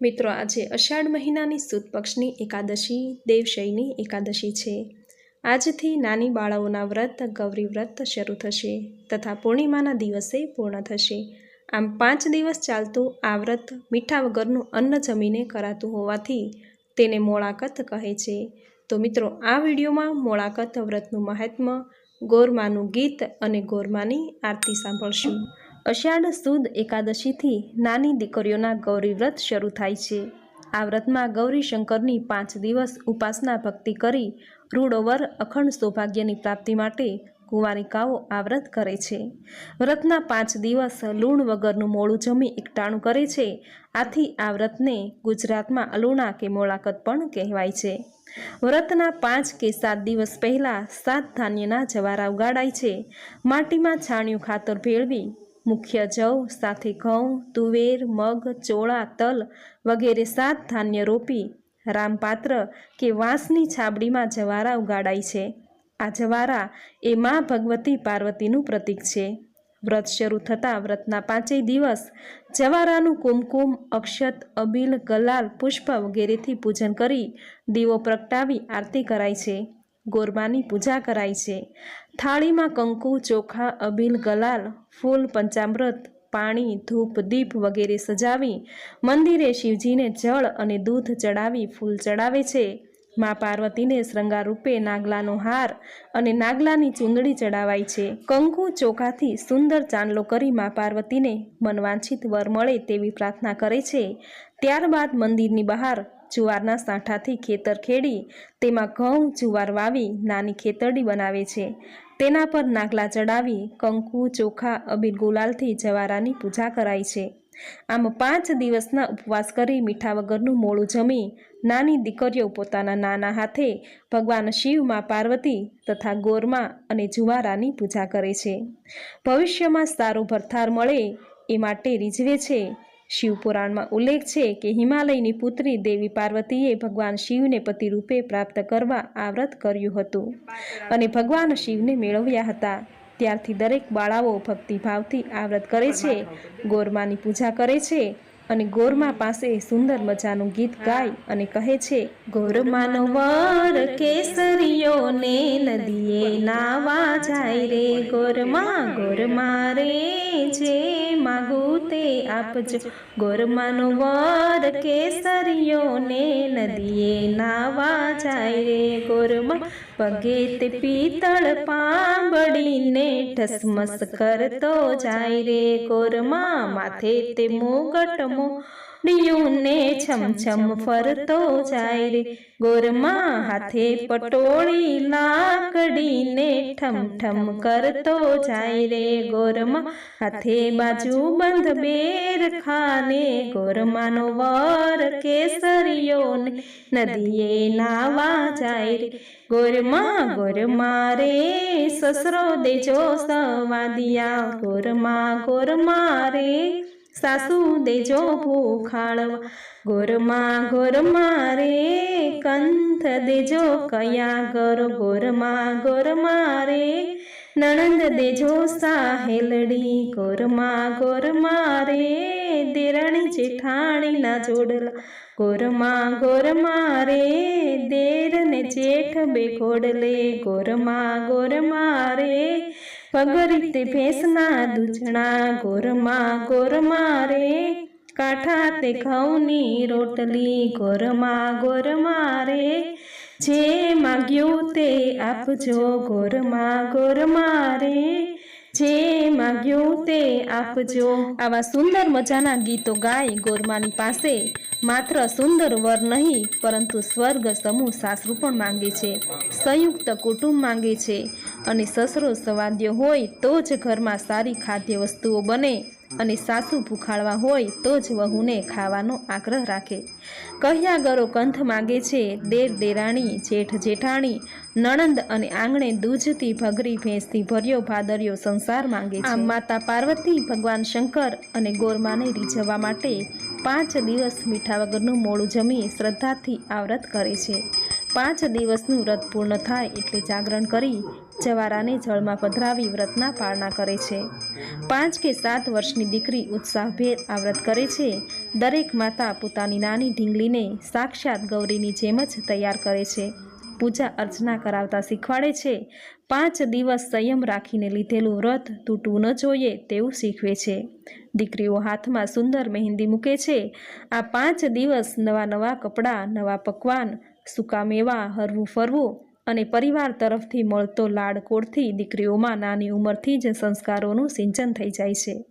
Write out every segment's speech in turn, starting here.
મિત્રો, આજે અષાઢ મહિનાની સુદ પક્ષની એકાદશી, દેવશયની એકાદશી છે. આજથી નાની બાળાઓના વ્રત, ગૌરી વ્રત શરૂ થશે તથા પૂર્ણિમાના દિવસે પૂર્ણ થશે. આમ પાંચ દિવસ ચાલતું આ વ્રત મીઠા વગરનું અન્ન જમીને કરાતું હોવાથી તેને મોળાકત કહે છે. તો મિત્રો, આ વિડીયોમાં મોળાકત વ્રતનું મહાત્મ્ય, ગોરમાનું ગીત અને ગોરમાની આરતી સાંભળશું. અષાઢ સુદ એકાદશીથી નાની દીકરીઓના ગૌરી વ્રત શરૂ થાય છે. આ વ્રતમાં ગૌરી શંકરની પાંચ દિવસ ઉપાસના ભક્તિ કરી રૂડોવર અખંડ સૌભાગ્યની પ્રાપ્તિ માટે કુંવારિકાઓ આ વ્રત કરે છે. વ્રતના પાંચ દિવસ લૂણ વગરનું મોડું જમી એકટાણું કરે છે. આથી આ વ્રતને ગુજરાતમાં અલુણા કે મોળાકત પણ કહેવાય છે. વ્રતના પાંચ કે સાત દિવસ પહેલાં સાત ધાન્યના જવારા ઉગાડાય છે. માટીમાં છાણિયું ખાતર ભેળવી મુખ્ય જવ સાથે ઘઉં, તુવેર, મગ, ચોળા, તલ વગેરે સાત ધાન્ય રોપી રામપાત્ર કે વાંસની છાબડીમાં જવારા ઉગાડાય છે. આ જવારા એ મા ભગવતી પાર્વતીનું પ્રતીક છે. વ્રત શરૂ થતાં વ્રતના પાંચેય દિવસ જવારાનું કુમકુમ, અક્ષત, અબીલ, ગલાલ, પુષ્પ વગેરેથી પૂજન કરી દીવો પ્રગટાવી આરતી કરાય છે. ગોરમાની પૂજા કરાય છે. થાળીમાં કંકુ, ચોખા અબીલ ગલાલ, ફૂલ, પંચામૃત, પાણી, ધૂપ, દીપ વગેરે સજાવી મંદિરે શિવજીને જળ અને દૂધ ચડાવી ફૂલ ચડાવે છે. મા પાર્વતીને શૃંગાર રૂપે નાગલાનો હાર અને નાગલાની ચૂંદડી ચડાવાય છે. કંકુ ચોખાથી સુંદર ચાંદલો કરી મા પાર્વતીને મનવાંછિત વર મળે તેવી પ્રાર્થના કરે છે. ત્યારબાદ મંદિરની બહાર જુવારના સાંઠાથી ખેતર ખેડી તેમાં ઘઉં, જુવાર વાવી, નાની ખેતરડી બનાવે છે. તેના પર નાગલા ચડાવી, કંકુ, ચોખા, અબીર ગુલાલથી જવારાની પૂજા કરાય છે. આમ પાંચ દિવસના ઉપવાસ કરી મીઠા વગરનું મોડું જમી નાની દીકરીઓ પોતાના નાના હાથે ભગવાન શિવ મા પાર્વતી તથા ગોરમાં અને જુવારાની પૂજા કરે છે. ભવિષ્યમાં સારો ભરથાર મળે એ માટે રીઝવે છે શિવપુરાણમાં ઉલ્લેખ છે કે હિમાલયની પુત્રી દેવી પાર્વતીએ ભગવાન શિવને પતિ રૂપે પ્રાપ્ત કરવા આ વ્રત કર્યું હતું અને ભગવાન શિવને મેળવ્યા હતા. ત્યારથી દરેક બાળાઓ ભક્તિભાવથી આ વ્રત કરે છે, ગોરમાની પૂજા કરે છે અને ગોરમા પાસે સુંદર મજાનું ગીત ગાય અને કહે છે ગોરમાનો વર કેસરીઓને નદીએ નાવા જાય રે, ગોરમા ગોરમા રે, જે માગું તે આપજો ગોરમાનો વર કેસરીયો નદીએ નાવા જાય રે ગોરમા. પગે તે પિત્તળ પાંબડીને ઠસમસ કરતો જાય રે ગોરમા. માથે તે મુગટ મોડિયુંને છમ છમ ફરતો જાય રે ગોરમા. હાથે પટોળી લાકડીને ઠમ ઠમ કરતો જાય રે ગોરમા. હાથે બાજુ બંધ બેર ખાને ગોરમાનો વર કેસરીયો નદીએ નાવા જાય રે ગોરમા ગોરમા રે સસરો દેજો સવાદિયા ગોરમા ગોરમા રે સાસુ દેજો ભૂખાળવા. ગોરમા ગોરમા રે કંથ દેજો કયા ગર ગોરમા ગોરમા રે નણંદ દેજો સાહેલડી, ગોરમા ગોરમા રે, દેરાણી જેઠાણીના જોડલા. ગોરમા ગોરમા રે દેર ને જેઠ બે ગોડલે ગોરમા ગોરમા રે, પગરીતે ભેંસના દૂધણા ગોરમા ગોરમા રે કાંઠા તે ઘઉંની રોટલી. ગોરમા ગોરમા રે જે માગ્યું તે આપજો ગોરમાં ગોરમા રે. જે માગ્યું તે આપજો. આવા સુંદર મજાના ગીતો ગાય ગોરમાની પાસે માત્ર સુંદર વર નહીં, પરંતુ સ્વર્ગ સમૂહ સાસરું પણ માંગે છે. સંયુક્ત કુટુંબ માંગે છે. અને સસરો સવાદ્ય હોય તો જ ઘરમાં સારી ખાદ્ય વસ્તુઓ બને. અને સાસુ ભૂખાડવા હોય તો જ વહુને ખાવાનો આગ્રહ રાખે. કહ્યા ગરો કંથ માગે છે, દેર દેરાણી, જેઠ જેઠાણી, નણંદ અને આંગણે દૂજતી ભગરી ભેંસથી ભર્યો ભાદર્યો સંસાર માંગે છે. માતા પાર્વતી, ભગવાન શંકર અને ગોરમાને રીઝવવા માટે પાંચ દિવસ મીઠા વગરનું મોડું જમી શ્રદ્ધાથી આવ્રત વ્રત કરે છે. પાંચ દિવસનું વ્રત પૂર્ણ થાય એટલે જાગરણ કરી જવારાને જળમાં પધરાવી વ્રતના પાળના કરે છે. પાંચ કે સાત વર્ષની દીકરી ઉત્સાહભેર આ વ્રત કરે છે. દરેક માતા પોતાની નાની ઢીંગલીને સાક્ષાત ગૌરીની જેમ જ તૈયાર કરે છે. પૂજા અર્ચના કરાવતા શીખવાડે છે. પાંચ દિવસ સંયમ રાખીને લીધેલું વ્રત તૂટવું ન જોઈએ તેવું શીખવે છે. દીકરીઓ હાથમાં સુંદર મહેંદી મૂકે છે. આ પાંચ દિવસ નવા નવા કપડાં, નવા પકવાન સૂકા મેવા હરવું ફરવું અને પરિવાર તરફથી મળતો લાડકોડથી દીકરીઓમાં નાની ઉંમરથી જ સંસ્કારોનું સિંચન થઈ જાય છે.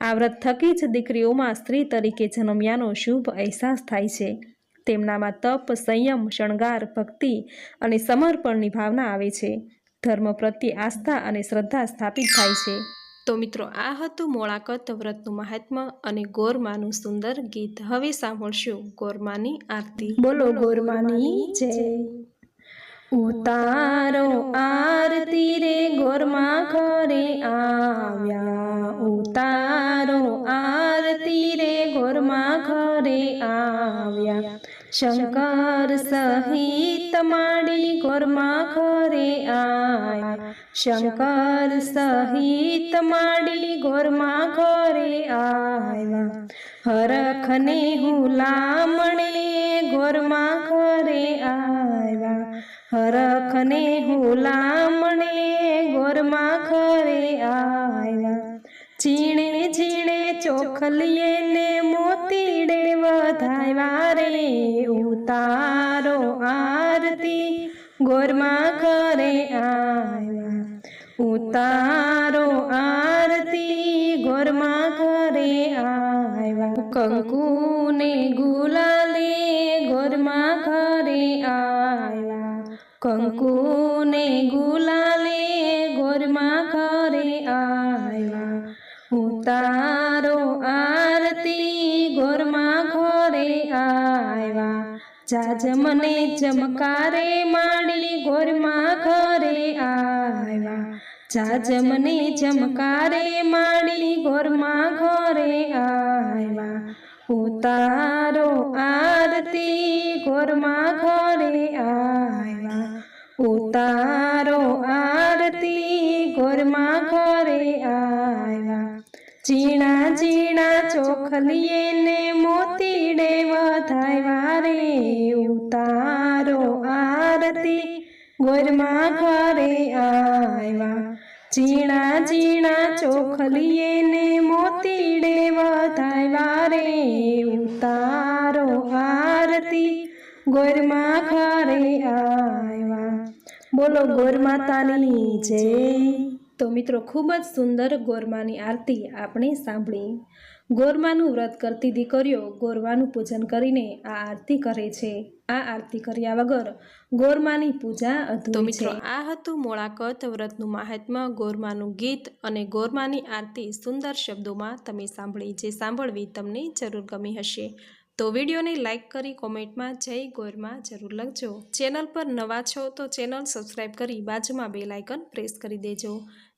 આ વ્રત થકી જ દીકરીઓમાં સ્ત્રી તરીકે જન્મ્યાનો શુભ અહેસાસ થાય છે. તેમનામાં તપ, સંયમ, શણગાર, ભક્તિ અને સમર્પણની ભાવના આવે છે. ધર્મ પ્રત્યે આસ્થા અને શ્રદ્ધા સ્થાપિત થાય છે. તો મિત્રો, આ હતું મોળાકત વ્રતનું મહાત્મા અને ગોરમાનું સુંદર ગીત. હવે સાંભળશું ગોરમાની આરતી. બોલો ગોરમાની, જય. ઉતારો આરતી રે, ગોરમા ઘરે આવ્યા. ઉતારો આરતી રે, ગોરમા ઘરે આવ્યા. શંકર સહિત માડી ગોરમા ઘરે આયા. શંકર સહિત માડી ગોરમા ઘરે આવ્યા. હરખને હુલામણે ગોરમા ઘરે આવ્યા. હરખને હુલામણે ગોરમા ઘરે આવ્યા. ઝીણે ઝીણે ચોખલીએ ને મોતીડે વધાવ્યા રે. ઉતારો આરતી ગોરમાં ઘરે ઉતારો આરતી ગોરમા ઘરે આવ્યા. કંકુ ને ગુલાલે ગોરમા ઘરે આવ્યા. કંકુ ને ગુલાલે ગોરમા ઘરે આવ્યા. ઉતારો આરતી ગોરમા ઘરે આવ્યા. જાજ મને ચમકારે માડી ગોરમા ઘરે આવ્યા જાજ મને ચમકારે માડી ગોરમા ઘોરે આવ્યા. ઉતારો આરતી ગોરમા ઘોરે આવ્યા. ઉતારો આરતી ગોરમા ઘોરે આવ્યા. ઝીણા ઝીણા ચોખલીએ ને મોતીડે વધાવ્યા રે. ઉતારો આરતી ગોરમા ઘરે આવ્યા. ઝીણા ઝીણા ચોખલીએ ને મોતીડે વધાવ્યા રે. ઉતારો આરતી ગોરમા ઘરે આવ્યા. બોલો ગોરમાતાની જય. તો મિત્રો, ખૂબ જ સુંદર ગોરમાની આરતી આપણે સાંભળી. ગોરમાનું વ્રત કરતી દીકરીઓ ગોરમાનું પૂજન કરીને આ આરતી કરે છે. આ આરતી કર્યા વગર ગોરમાની પૂજા અધૂરી મિત્રો આ હતું મોળાકત વ્રતનું મહાત્મ્ય ગોરમાનું ગીત અને ગોરમાની આરતી સુંદર શબ્દોમાં તમે સાંભળી જે સાંભળવી તમને જરૂર ગમી હશે. તો વિડીયોને લાઇક કરી કોમેન્ટમાં જય ગોરમાં જરૂર લખજો. ચેનલ પર નવા છો તો ચેનલ સબસ્ક્રાઈબ કરી બાજુમાં બે લાઇકન પ્રેસ કરી દેજો.